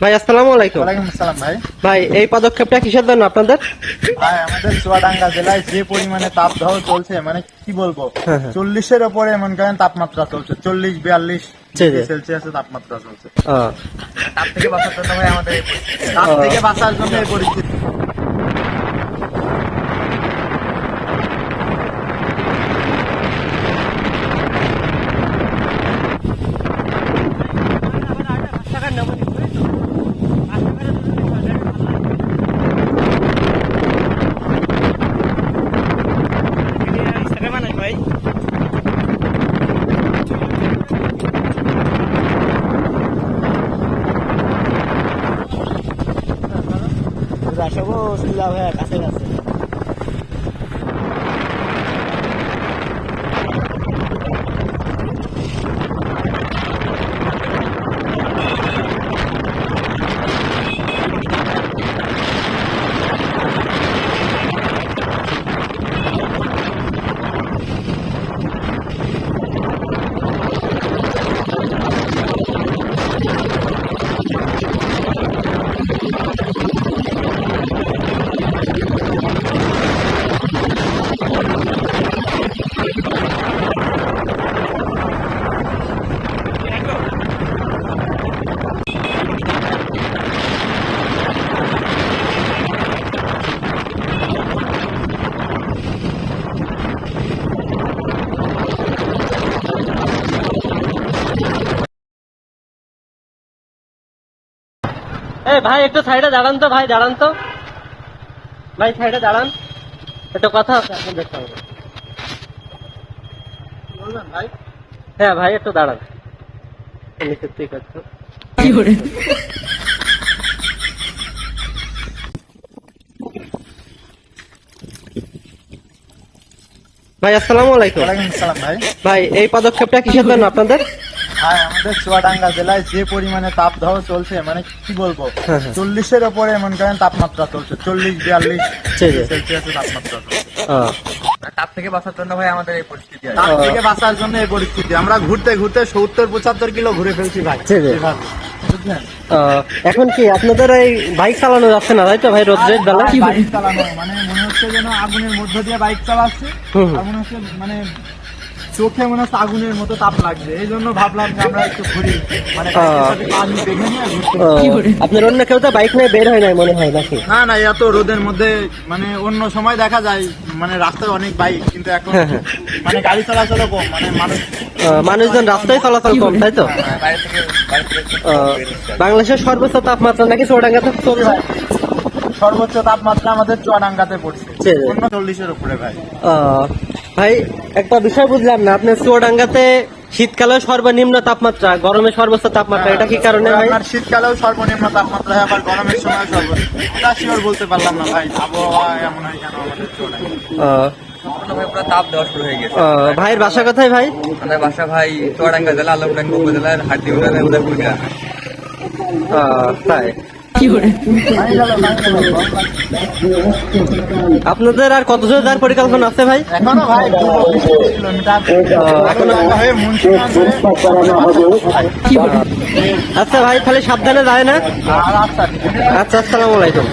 ভাই আসসালামু আলাইকুম। ওয়ালাইকুম আসসালাম ভাই। ভাই এই পদক্ষেপটা কিসের জন্য আপনাদের? ভাই আমাদের চুয়াডাঙ্গা জেলায় যে পরিমাণে তাপদাহ চলছে মানে কি বলব? হ্যাঁ, হ্যাঁ। চল্লিশের ওপরে মনে করেন তাপমাত্রা চলছে। চল্লিশ বিয়াল্লিশ জি। তাপমাত্রা চলছে। তাপ থেকে বাঁচার জন্য ভাই আমাদের তাপ থেকে বাঁচার জন্য এই পরিস্থিতি। কাছে কাছে এই ভাই একটু সাইডে দাঁড়ান তো ভাই দাঁড়ান তো। ভাই সাইডে দাঁড়ান। একটা কথা আছে আপনাদের সঙ্গে ভাই? হ্যাঁ ভাই একটু দাঁড়ান। নিচের দিকে একটু। ভাই আসসালামু আলাইকুম। ওয়ালাইকুম ভাই। ভাই এই পদক্ষেপটা কিসের জন্য আপনাদের? ভাই আমাদের চুয়াডাঙ্গা জেলায় যে পরিমাণে তাপদাহ চলছে মানে কি বলব? হ্যাঁ, হ্যাঁ। চল্লিশের ওপরে মনে করেন তাপমাত্রা চলছে চল্লিশ বিয়াল্লিশ। সেলসিয়াসের তাপমাত্রা চলছে। ও, থেকে বাঁচার জন্য ভাই আমাদের এই পরিস্থিতি তাপ থেকে বাঁচার জন্য এই পরিস্থিতি। আমরা ঘুরতে ঘুরতে সত্তর পঁচাত্তর কিলো ঘুরে ফেলছি ভাই। এখন কি আপনাদের এই বাইক চালানো যাচ্ছে না? তাই তো ভাই রোদ্রের বেলা? আর বাইক চালানো মানে মনে হচ্ছে যেন আগুনের মধ্য দিয়ে বাইক চালাচ্ছে। আর মনে হচ্ছে মানে চোখে মনে হচ্ছে আগুনের মতো তাপ লাগছে। এই জন্য ভাবলাম যে আমরা একটু ঘুরি। মানে নিয়ে ঘুরতে আপনার অন্য কেউ তো বাইক নিয়ে বের হয় নাই মনে হয় নাকি? না না এত রোদের মধ্যে মানে অন্য সময় দেখা যায় মানে রাস্তায় অনেক বাইক কিন্তু এখন হ্যাঁ, হ্যাঁ। মানে গাড়ি চলাচল কম মানে মানুষ মানুষজন রাস্তায় চলাচল কম তাই তো? হ্যাঁ, বাংলাদেশের সর্বোচ্চ তাপমাত্রা নাকি চৌডাঙ্গাতে চলছে সর্বোচ্চ তাপমাত্রা আমাদের চুয়াডাঙ্গাতে পড়ছে। অন্য চল্লিশের উপরে ভাই। ভাই একটা বিষয় বুঝলাম না। আপনি চুয়াডাঙ্গাতে শীতকালে সর্বনিম্ন তাপমাত্রা গরমে সর্বোচ্চ তাপমাত্রা এটা কি কারণে ভাই? আপনার শীতকালেও সর্বনিম্ন তাপমাত্রা হয় আবার গরমের সময় সর্বনিম্ন। তা শিওর বলতে পারলাম না ভাই আবহাওয়া এমন হয় কেন আমাদের চুয়াডাঙ্গা ও, পুরো তাপ দেওয়া শুরু হয়ে গেছে। ও, ভাইয়ের বাসা কোথায় ভাই? আমাদের বাসা ভাই চুয়াডাঙ্গা জেলা আলমডাঙ্গা উপজেলার হাড্ডি উড়ালে উদয়পুর গ্রাম। তাই। আপনাদের আর কত জোর যাওয়ার পরিকল্পনা আছে ভাই? এখনও ভাই দুশো বিশ কিলোমিটার এখনও মুন্সিগঞ্জ আচ্ছা ভাই খালি সাবধানে যায় না? আচ্ছা আসসালামু আলাইকুম।